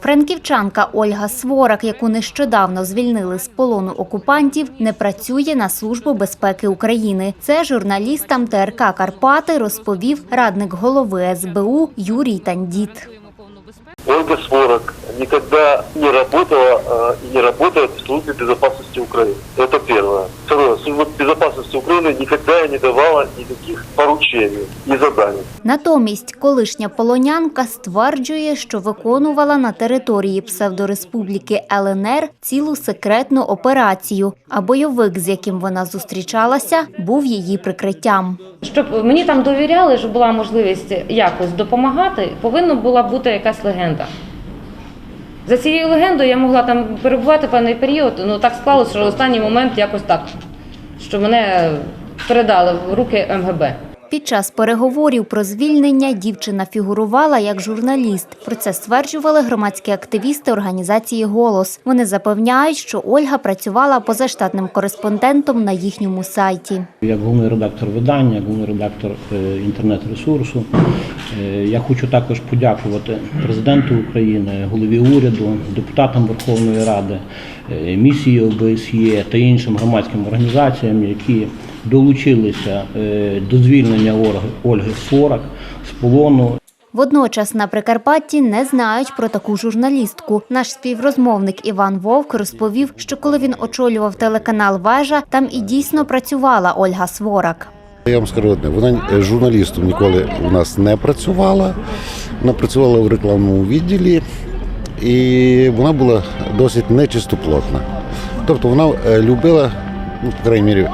Франківчанка Ольга Сворак, яку нещодавно звільнили з полону окупантів, не працює на службу безпеки України. Це журналістам ТРК Карпати розповів радник голови СБУ Юрій Тандіт. Ольга Сворок никогда не работала э, и не работает в службе безопасности Украины. Это первое. Второе. Служба безопасности Украины никогда не давала никаких поручений и заданий. Натомість колишня полонянка стверджує, що виконувала на території псевдореспубліки ЛНР цілу секретну операцію, а бойовик, з яким вона зустрічалася, був її прикриттям. Щоб мені там довіряли, щоб була можливість якось допомагати, повинна була бути якась легенда. За цією легендою я могла там перебувати певний період. Ну так склалося, що останній момент якось так, що мене передали в руки МГБ. Під час переговорів про звільнення дівчина фігурувала як журналіст. Про це стверджували громадські активісти організації Голос. Вони запевняють, що Ольга працювала позаштатним кореспондентом на їхньому сайті. Як головний редактор видання, головний редактор е, інтернет-ресурсу, е, я хочу також подякувати президенту України, голові уряду, депутатам Верховної Ради, е, місії ОБСЄ та іншим громадським організаціям, які долучилися е, до звільнення Ольги- Ольги Сворак з полону Водночас на Прикарпатті не знають про таку журналістку. Наш співрозмовник Іван Вовк розповів, що коли він очолював телеканал Вежа, там і дійсно працювала Ольга Сворак. Я вам скажу одне, вона е, журналістом ніколи у нас не працювала. Вона працювала в рекламному відділі і вона була досить нечистоплотна. Тобто вона е, любила, ну, по крайній мірі,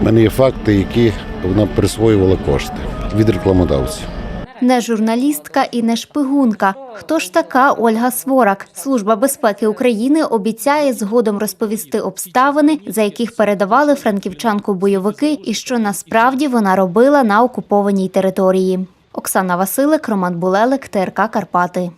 в мене є факти, які вона присвоювала кошти від рекламодавців. Не журналістка і не шпигунка. Хто ж така Ольга Сворак? Служба безпеки України обіцяє згодом розповісти обставини, за яких передавали франківчанку бойовики, і що насправді вона робила на окупованій території. Оксана Василик, Роман Булелик, ТРК Карпати.